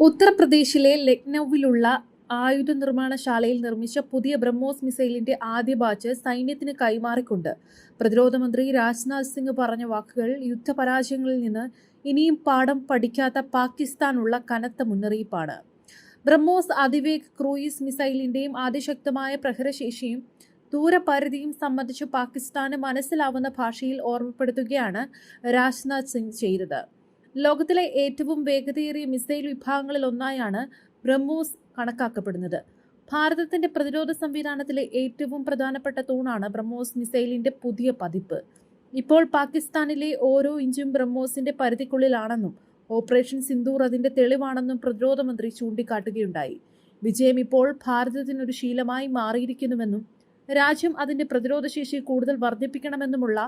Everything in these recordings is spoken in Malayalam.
ഉത്തർപ്രദേശിലെ ലക്നൌവിലുള്ള ആയുധ നിർമ്മാണശാലയിൽ നിർമ്മിച്ച പുതിയ ബ്രഹ്മോസ് മിസൈലിന്റെ ആദ്യ ബാച്ച് സൈന്യത്തിന് കൈമാറിക്കൊണ്ട് പ്രതിരോധ മന്ത്രി രാജ്നാഥ് സിംഗ് പറഞ്ഞ വാക്കുകൾ യുദ്ധപരാജയങ്ങളിൽ നിന്ന് ഇനിയും പാഠം പഠിക്കാത്ത പാകിസ്ഥാനുള്ള കനത്ത മുന്നറിയിപ്പാണ്. ബ്രഹ്മോസ് അതിവേഗ് ക്രൂയിസ് മിസൈലിന്റെയും അതിശക്തമായ പ്രഹരശേഷിയും ദൂരപരിധിയും സംബന്ധിച്ച് പാകിസ്ഥാന് മനസ്സിലാവുന്ന ഭാഷയിൽ ഓർമ്മപ്പെടുത്തുകയാണ് രാജ്നാഥ് സിംഗ് ചെയ്തത്. ലോകത്തിലെ ഏറ്റവും വേഗതയേറിയ മിസൈൽ വിഭാഗങ്ങളിൽ ഒന്നായാണ് ബ്രഹ്മോസ് കണക്കാക്കപ്പെടുന്നത്. ഭാരതത്തിന്റെ പ്രതിരോധ സംവിധാനത്തിലെ ഏറ്റവും പ്രധാനപ്പെട്ട തൂണാണ് ബ്രഹ്മോസ് മിസൈലിന്റെ പുതിയ പതിപ്പ്. ഇപ്പോൾ പാകിസ്ഥാനിലെ ഓരോ ഇഞ്ചും ബ്രഹ്മോസിന്റെ പരിധിക്കുള്ളിലാണെന്നും ഓപ്പറേഷൻ സിന്ദൂർ അതിന്റെ തെളിവാണെന്നും പ്രതിരോധ മന്ത്രി ചൂണ്ടിക്കാട്ടുകയുണ്ടായി. വിജയം ഇപ്പോൾ ഭാരതത്തിനൊരു ശീലമായി മാറിയിരിക്കുന്നുവെന്നും രാജ്യം അതിന്റെ പ്രതിരോധ ശേഷി കൂടുതൽ വർദ്ധിപ്പിക്കണമെന്നുമുള്ള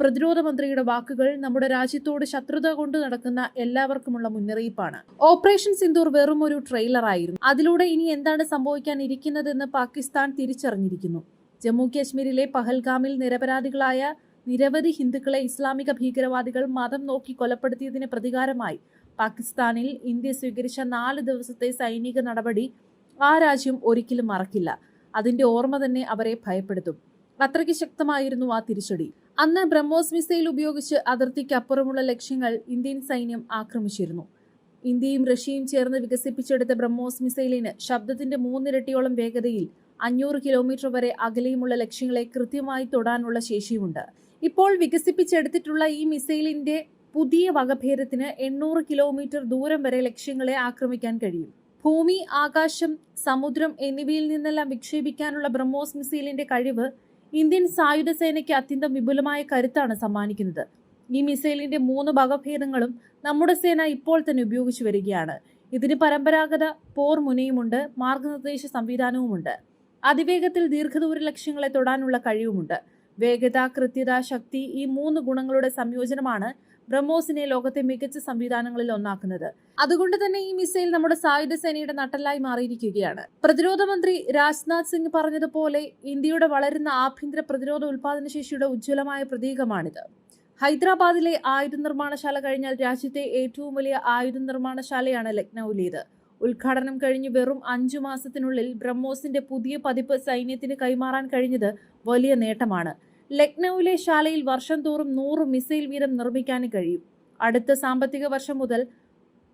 പ്രതിരോധ മന്ത്രിയുടെ വാക്കുകൾ നമ്മുടെ രാജ്യത്തോട് ശത്രുത കൊണ്ട് നടക്കുന്ന എല്ലാവർക്കുമുള്ള മുന്നറിയിപ്പാണ്. ഓപ്പറേഷൻ സിന്ദൂർ വെറും ഒരു ട്രെയിലറായിരുന്നു അതിലൂടെ ഇനി എന്താണ് സംഭവിക്കാൻ ഇരിക്കുന്നതെന്ന് പാകിസ്ഥാൻ തിരിച്ചറിഞ്ഞിരിക്കുന്നു. ജമ്മു കാശ്മീരിലെ പഹൽഗാമിൽ നിരപരാധികളായ നിരവധി ഹിന്ദുക്കളെ ഇസ്ലാമിക ഭീകരവാദികൾ മതം നോക്കി കൊലപ്പെടുത്തിയതിന് പ്രതികാരമായി പാകിസ്ഥാനിൽ ഇന്ത്യ സ്വീകരിച്ച നാല് ദിവസത്തെ സൈനിക നടപടി ആ രാജ്യം ഒരിക്കലും മറക്കില്ല. അതിന്റെ ഓർമ്മ തന്നെ അവരെ ഭയപ്പെടുത്തും. അത്രയ്ക്ക് ശക്തമായിരുന്നു ആ തിരിച്ചടി. അന്ന് ബ്രഹ്മോസ് മിസൈൽ ഉപയോഗിച്ച് അതിർത്തിക്ക് അപ്പുറമുള്ള ലക്ഷ്യങ്ങൾ ഇന്ത്യൻ സൈന്യം ആക്രമിച്ചിരുന്നു. ഇന്ത്യയും റഷ്യയും ചേർന്ന് വികസിപ്പിച്ചെടുത്ത ബ്രഹ്മോസ് മിസൈലിന് ശബ്ദത്തിന്റെ മൂന്നിരട്ടിയോളം വേഗതയിൽ അഞ്ഞൂറ് കിലോമീറ്റർ വരെ അകലെയുമുള്ള ലക്ഷ്യങ്ങളെ കൃത്യമായി തൊടാനുള്ള ശേഷിയുമുണ്ട്. ഇപ്പോൾ വികസിപ്പിച്ചെടുത്തിട്ടുള്ള ഈ മിസൈലിന്റെ പുതിയ വകഭേദത്തിന് എണ്ണൂറ് കിലോമീറ്റർ ദൂരം വരെ ലക്ഷ്യങ്ങളെ ആക്രമിക്കാൻ കഴിയും. ഭൂമി ആകാശം സമുദ്രം എന്നിവയിൽ നിന്നെല്ലാം വിക്ഷേപിക്കാനുള്ള ബ്രഹ്മോസ് മിസൈലിന്റെ കഴിവ് ഇന്ത്യൻ സായുധ സേനയ്ക്ക് അത്യന്തം വിപുലമായ കരുത്താണ് സമ്മാനിക്കുന്നത്. ഈ മിസൈലിന്റെ മൂന്ന് വകഭേദങ്ങളും നമ്മുടെ സേന ഇപ്പോൾ തന്നെ ഉപയോഗിച്ചു വരികയാണ്. ഇതിന് പരമ്പരാഗത പോർ മുനയുമുണ്ട് മാർഗനിർദ്ദേശ സംവിധാനവുമുണ്ട്. അതിവേഗത്തിൽ ദീർഘദൂര ലക്ഷ്യങ്ങളെ തൊടാനുള്ള കഴിവുമുണ്ട്. വേഗത കൃത്യത ശക്തി ഈ മൂന്ന് ഗുണങ്ങളുടെ സംയോജനമാണ് ബ്രഹ്മോസിനെ ലോകത്തെ മികച്ച സംവിധാനങ്ങളിൽ ഒന്നാക്കുന്നത്. അതുകൊണ്ട് തന്നെ ഈ മിസൈൽ നമ്മുടെ സായുധ സേനയുടെ നട്ടലായി മാറിയിരിക്കുകയാണ്. പ്രതിരോധ മന്ത്രി രാജ്നാഥ് സിംഗ് പറഞ്ഞതുപോലെ ഇന്ത്യയുടെ വളരുന്ന ആഭ്യന്തര പ്രതിരോധ ഉൽപാദന ശേഷിയുടെ ഉജ്ജ്വലമായ പ്രതീകമാണിത്. ഹൈദരാബാദിലെ ആയുധ നിർമ്മാണശാല കഴിഞ്ഞാൽ രാജ്യത്തെ ഏറ്റവും വലിയ ആയുധ നിർമ്മാണശാലയാണ് ലക്നൌവിലേത്. ഉദ്ഘാടനം കഴിഞ്ഞ് വെറും അഞ്ചു മാസത്തിനുള്ളിൽ ബ്രഹ്മോസിന്റെ പുതിയ പതിപ്പ് സൈന്യത്തിന് കൈമാറാൻ കഴിഞ്ഞത് വലിയ നേട്ടമാണ്. ലക്നൌവിലെ ശാലയിൽ വർഷം തോറും നൂറ് മിസൈൽ വീതം നിർമ്മിക്കാൻ കഴിയും. അടുത്ത സാമ്പത്തിക വർഷം മുതൽ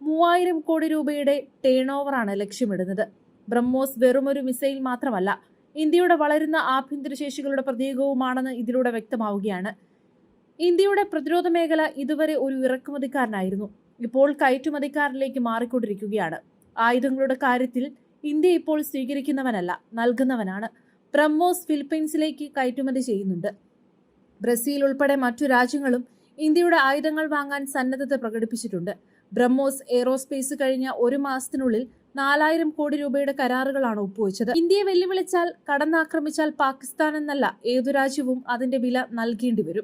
മൂവായിരം കോടി രൂപയുടെ ടേൺ ഓവറാണ് ലക്ഷ്യമിടുന്നത്. ബ്രഹ്മോസ് വെറുമൊരു മിസൈൽ മാത്രമല്ല ഇന്ത്യയുടെ വളരുന്ന ആഭ്യന്തര ശേഷികളുടെ പ്രതീകവുമാണെന്ന് ഇതിലൂടെ വ്യക്തമാവുകയാണ്. ഇന്ത്യയുടെ പ്രതിരോധ മേഖല ഇതുവരെ ഒരു ഇറക്കുമതിക്കാരനായിരുന്നു. ഇപ്പോൾ കയറ്റുമതിക്കാരനിലേക്ക് മാറിക്കൊണ്ടിരിക്കുകയാണ്. ആയുധങ്ങളുടെ കാര്യത്തിൽ ഇന്ത്യ ഇപ്പോൾ സ്വീകരിക്കുന്നവനല്ല നൽകുന്നവനാണ്. ബ്രഹ്മോസ് ഫിലിപ്പീൻസിലേക്ക് കയറ്റുമതി ചെയ്യുന്നുണ്ട്. ബ്രസീൽ ഉൾപ്പെടെ മറ്റു രാജ്യങ്ങളും ഇന്ത്യയുടെ ആയുധങ്ങൾ വാങ്ങാൻ സന്നദ്ധത പ്രകടിപ്പിച്ചിട്ടുണ്ട്. ബ്രഹ്മോസ് എയ്റോസ്പേസ് കഴിഞ്ഞ ഒരു മാസത്തിനുള്ളിൽ നാലായിരം കോടി രൂപയുടെ കരാറുകളാണ് ഒപ്പുവെച്ചത്. ഇന്ത്യയെ വെല്ലുവിളിച്ചാൽ കടന്നാക്രമിച്ചാൽ പാകിസ്ഥാൻ എന്നല്ല ഏതു രാജ്യവും അതിന്റെ വില നൽകേണ്ടി വരും